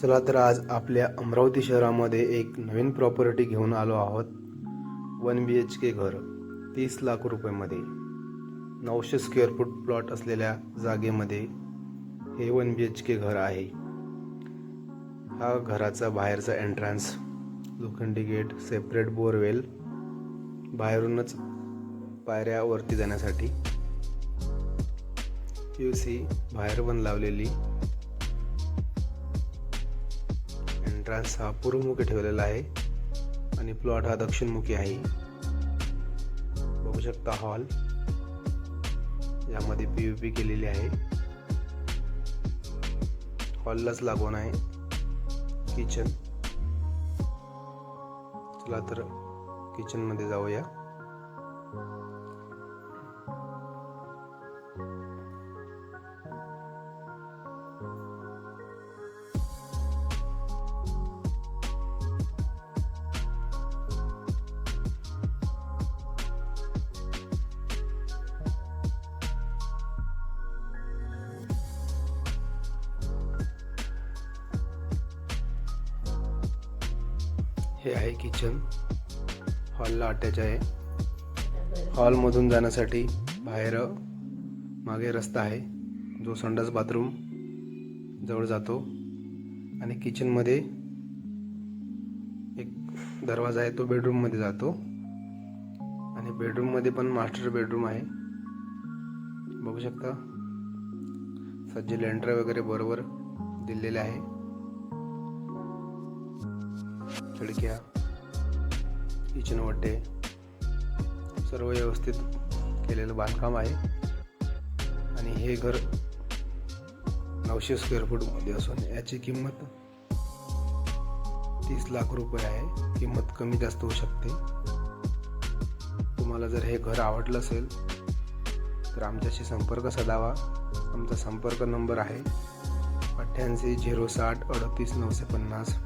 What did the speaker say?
चला तर आज आपल्या अमरावती शहरामध्ये एक नवीन प्रॉपर्टी घेऊन आलो आहोत. वन बी एच के घर. तीस लाख रुपयेमध्ये. नऊशे स्क्वेअर फूट प्लॉट असलेल्या जागेमध्ये हे वन बी एच के घर आहे. हा घराचा बाहेरचा एंट्रन्स लोखंडी गेट सेपरेट बोरवेल बाहेरूनच पायऱ्यावरती जाण्यासाठी पी सी बाहेर पण लावलेली एंट्रान्स हा पूर्वमुखी ठेवलेला आहे. आणि प्लॉट हा दक्षिणमुखी आहे. बघू शकता हॉल यामध्ये पी पी केलेली आहे. हॉललाच लागून आहे. किचन चला तर किचनमध्ये जाऊया. हे आहे किचन हॉलला अटॅच आहे. हॉलमधून जाण्यासाठी बाहेर मागे रस्ता आहे. जो संडास बाथरूम जवळ जातो. आणि किचनमध्ये एक दरवाजा आहे तो बेडरूममध्ये जातो. आणि बेडरूममध्ये पण मास्टर बेडरूम आहे. बघू शकता. सज्ज लेंटर वगैरे बरोबर दिलेले आहे. खिडक्या किचनवट्टे सर्व व्यवस्थित केलेलं बांधकाम आहे. आणि हे घर नऊशे स्क्वेअर फूटमध्ये असून याची किंमत तीस लाख रुपये आहे. किंमत कमी जास्त होऊ शकते. तुम्हाला जर हे घर आवडलं असेल तर आमच्याशी संपर्क साधावा. आमचा संपर्क नंबर आहे अठ्ठ्याऐंशी झिरो साठ अडतीस नऊशे पन्नास.